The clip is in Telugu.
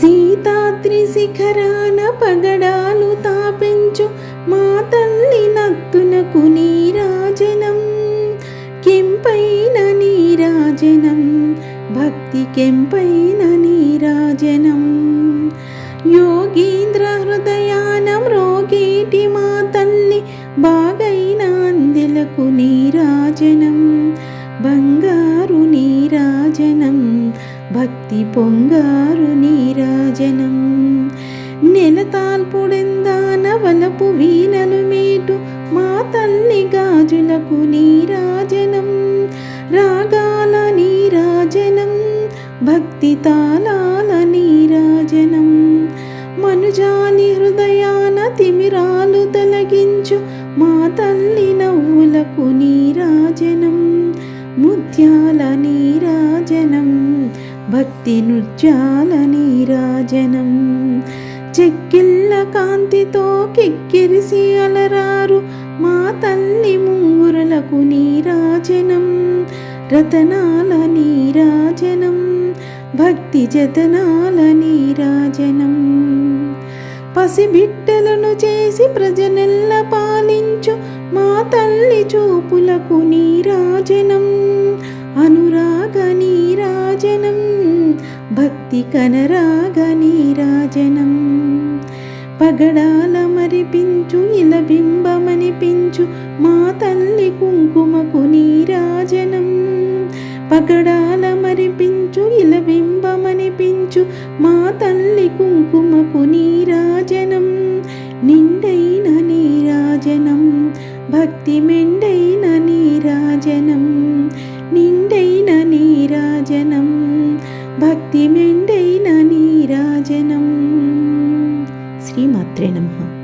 సీతాద్రి శిఖరాన పగడాలు తాపించు మా తల్లి నత్తునకు నీరాజనం. కెంపైన నీరాజనం భక్తి కెంపైన నీరాజనం. యోగీంద్ర హృదయానం రోగేటి మా తల్లి బాగైన అందెలకు నీరాజనం. బంగారు నీరాజనం భక్తి పొంగారు నీరాజనం నెలతాల్పుడెందానవనపు వీణను వీణలు మీటు మా తల్లి గాజులకు నీరాజనం రాగాల నీరాజనం భక్తి తాళాల నీరాజనం మనుజాని హృదయాన తిమిరాలు తొలగించు మా తల్లి నవ్వులకు నీరాజనం ముత్యాల భక్తి నృత్యాల నీరాజనం. చెక్కిళ్ళ కాంతితో కిక్కిరిసి అలరారు మా తల్లి ముంగురులకు నీరాజనం. రతనాల నీరాజనం భక్తి జతనాల నీరాజనం. పసిబిడ్డలను చేసి ప్రజనెల్ల పాలించు మా తల్లి చూపులకు నీరాజనం. అను భక్తి కనరాగ నీరాజనం. పగడాల మరిపించు ఇలబింబమనిపించు మా తల్లి కుంకుమకు నీరాజనం. పగడాల మరిపించు ఇలబింబమనిపించు మా తల్లి కుంకుమకు నీరాజనం. నిండైన నీరాజనం భక్తి మెండై భక్తి మెండైన నీరాజనం శ్రీమాత్రే నమః.